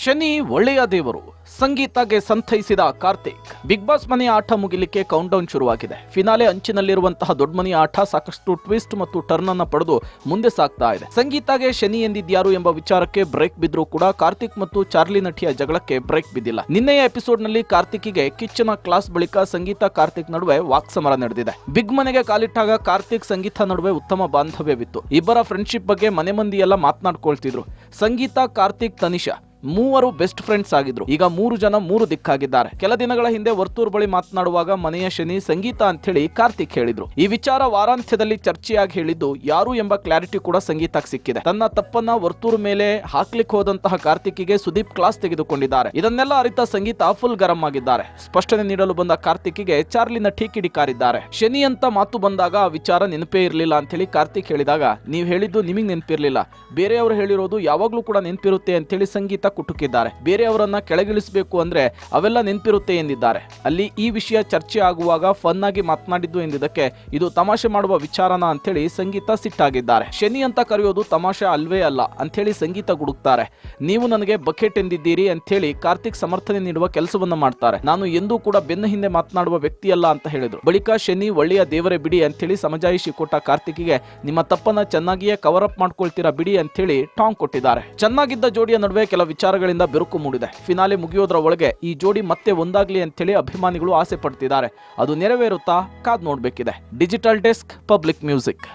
ಶನಿ ಒಳ್ಳೆಯ ದೇವರು. ಸಂಗೀತಗೆ ಸಂತೈಸಿದ ಕಾರ್ತಿಕ್. ಬಿಗ್ ಬಾಸ್ ಮನೆಯ ಆಟ ಮುಗಿಲಿಕ್ಕೆ ಕೌಂಟ್ ಡೌನ್ ಶುರುವಾಗಿದೆ. ಫಿನಾಲೆ ಅಂಚಿನಲ್ಲಿರುವಂತಹ ದೊಡ್ಡ ಮನೆಯ ಆಟ ಸಾಕಷ್ಟು ಟ್ವಿಸ್ಟ್ ಮತ್ತು ಟರ್ನ್ ಅನ್ನ ಪಡೆದು ಮುಂದೆ ಸಾಗ್ತಾ ಇದೆ. ಸಂಗೀತಗೆ ಶನಿ ಎಂದಿದ್ಯಾರು ಎಂಬ ವಿಚಾರಕ್ಕೆ ಬ್ರೇಕ್ ಬಿದ್ದರೂ ಕೂಡ ಕಾರ್ತಿಕ್ ಮತ್ತು ಚಾರ್ಲಿ ನಟಿಯ ಜಗಳಕ್ಕೆ ಬ್ರೇಕ್ ಬಿದ್ದಿಲ್ಲ. ನಿನ್ನೆಯ ಎಪಿಸೋಡ್ನಲ್ಲಿ ಕಾರ್ತಿಕ್ಗೆ ಕಿಚ್ಚನ ಕ್ಲಾಸ್ ಬಳಿಕ ಸಂಗೀತ ಕಾರ್ತಿಕ್ ನಡುವೆ ವಾಕ್ಸಮರ ನಡೆದಿದೆ. ಬಿಗ್ ಮನೆಗೆ ಕಾಲಿಟ್ಟಾಗ ಕಾರ್ತಿಕ್ ಸಂಗೀತ ನಡುವೆ ಉತ್ತಮ ಬಾಂಧವ್ಯವಿತ್ತು. ಇಬ್ಬರ ಫ್ರೆಂಡ್ಶಿಪ್ ಬಗ್ಗೆ ಮನೆ ಮಂದಿ ಎಲ್ಲ ಮಾತನಾಡ್ಕೊಳ್ತಿದ್ರು. ಸಂಗೀತ, ಕಾರ್ತಿಕ್, ತನಿಷಾ. ಮೂವರು ಬೆಸ್ಟ್ ಫ್ರೆಂಡ್ಸ್ ಆಗಿದ್ರು. ಈಗ ಮೂರು ಜನ ಮೂರು ದಿಕ್ಕಾಗಿದ್ದಾರೆ. ಕೆಲ ದಿನಗಳ ಹಿಂದೆ ವರ್ತೂರ್ ಬಳಿ ಮಾತನಾಡುವಾಗ ಮನೆಯ ಶನಿ ಸಂಗೀತ ಅಂತ ಹೇಳಿ ಕಾರ್ತಿಕ್ ಹೇಳಿದ್ರು. ಈ ವಿಚಾರ ವಾರಾಂತ್ಯದಲ್ಲಿ ಚರ್ಚೆಯಾಗಿ ಹೇಳಿದ್ದು ಯಾರು ಎಂಬ ಕ್ಲಾರಿಟಿ ಕೂಡ ಸಂಗೀತಕ್ಕೆ ಸಿಕ್ಕಿದೆ. ತನ್ನ ತಪ್ಪನ್ನ ವರ್ತೂರ್ ಮೇಲೆ ಹಾಕ್ಲಿಕ್ಕೆ ಹೋದಂತಹ ಕಾರ್ತಿಕ್ಗೆ ಸುದೀಪ್ ಕ್ಲಾಸ್ ತೆಗೆದುಕೊಂಡಿದ್ದಾರೆ. ಇದನ್ನೆಲ್ಲ ಅರಿತ ಸಂಗೀತ ಫುಲ್ ಗರಂ ಆಗಿದ್ದಾರೆ. ಸ್ಪಷ್ಟನೆ ನೀಡಲು ಬಂದ ಕಾರ್ತಿಕ್ಗೆ ಚಾರ್ಲಿನ ಟೀಕಿಡಿಕಾರಿದ್ದಾರೆ ಶನಿ ಅಂತ ಮಾತು ಬಂದಾಗ ಆ ವಿಚಾರ ನೆನಪೇ ಇರಲಿಲ್ಲ ಅಂತ ಹೇಳಿ ಕಾರ್ತಿಕ್ ಹೇಳಿದಾಗ, ನೀವು ಹೇಳಿದ್ದು ನಿಮಗೆ ನೆನಪಿರಲಿಲ್ಲ. ಬೇರೆಯವರು ಹೇಳಿರೋದು ಯಾವಾಗ್ಲೂ ಕೂಡ ನೆನಪಿರುತ್ತೆ ಅಂತ ಹೇಳಿ ಸಂಗೀತ ಕುಟುಕಿದ್ದಾರೆ. ಬೇರೆಯವರನ್ನ ಕೆಳಗಿಳಿಸಬೇಕು ಅಂದ್ರೆ ಅವೆಲ್ಲ ನೆನಪಿರುತ್ತೆ ಎಂದಿದ್ದಾರೆ. ಅಲ್ಲಿ ಈ ವಿಷಯ ಚರ್ಚೆ ಆಗುವಾಗ ಫನ್ ಆಗಿ ಮಾತನಾಡಿದ್ದು ಎಂದಿದ್ದಕ್ಕೆ ಇದು ತಮಾಷೆ ಮಾಡುವ ವಿಚಾರನ ಅಂತೇಳಿ ಸಂಗೀತ ಸಿಟ್ಟಾಗಿದ್ದಾರೆ. ಶನಿ ಅಂತ ಕರೆಯೋದು ತಮಾಷೆ ಅಲ್ವೇ ಅಲ್ಲ, ಅಂಥೇಳಿ ಸಂಗೀತ ಗುಡುಕ್ತಾರೆ. ನೀವು ನನಗೆ ಬಕೆಟ್ ಎಂದಿದ್ದೀರಿ ಅಂಥೇಳಿ ಕಾರ್ತಿಕ್ ಸಮರ್ಥನೆ ನೀಡುವ ಕೆಲಸವನ್ನ ಮಾಡ್ತಾರೆ. ನಾನು ಎಂದೂ ಕೂಡ ಬೆನ್ನ ಹಿಂದೆ ಮಾತನಾಡುವ ವ್ಯಕ್ತಿಯಲ್ಲ ಅಂತ ಹೇಳಿದ್ರು. ಬಳಿಕ ಶನಿ, ಒಳ್ಳೆಯ ದೇವರೇ, ಬಿಡಿ ಅಂತೇಳಿ ಸಮಜಾಯಿಷಿ ಕೊಟ್ಟ ಕಾರ್ತಿಕ್ಗೆ, ನಿಮ್ಮ ತಪ್ಪನ್ನ ಚೆನ್ನಾಗಿಯೇ ಕವರ್ ಅಪ್ ಮಾಡ್ಕೊಳ್ತೀರಾ ಬಿಡಿ ಅಂತೇಳಿ ಟಾಂಗ್ ಕೊಟ್ಟಿದ್ದಾರೆ. ಚೆನ್ನಾಗಿದ್ದ ಜೋಡಿಯ ನಡುವೆ ಕೆಲ ವಿಚಾರಗಳಿಂದ ಬಿರುಕು ಮೂಡಿದೆ. ಫಿನಾಲೆ ಮುಗಿಯೋದ್ರ ಒಳಗೆ ಈ ಜೋಡಿ ಮತ್ತೆ ಒಂದಾಗ್ಲಿ ಅಂತೇಳಿ ಅಭಿಮಾನಿಗಳು ಆಸೆ ಪಡ್ತಿದ್ದಾರೆ ಅದು ನೆರವೇರುತ್ತಾ ಕಾದ್ ನೋಡ್ಬೇಕಿದೆ. Digital desk, Public Music.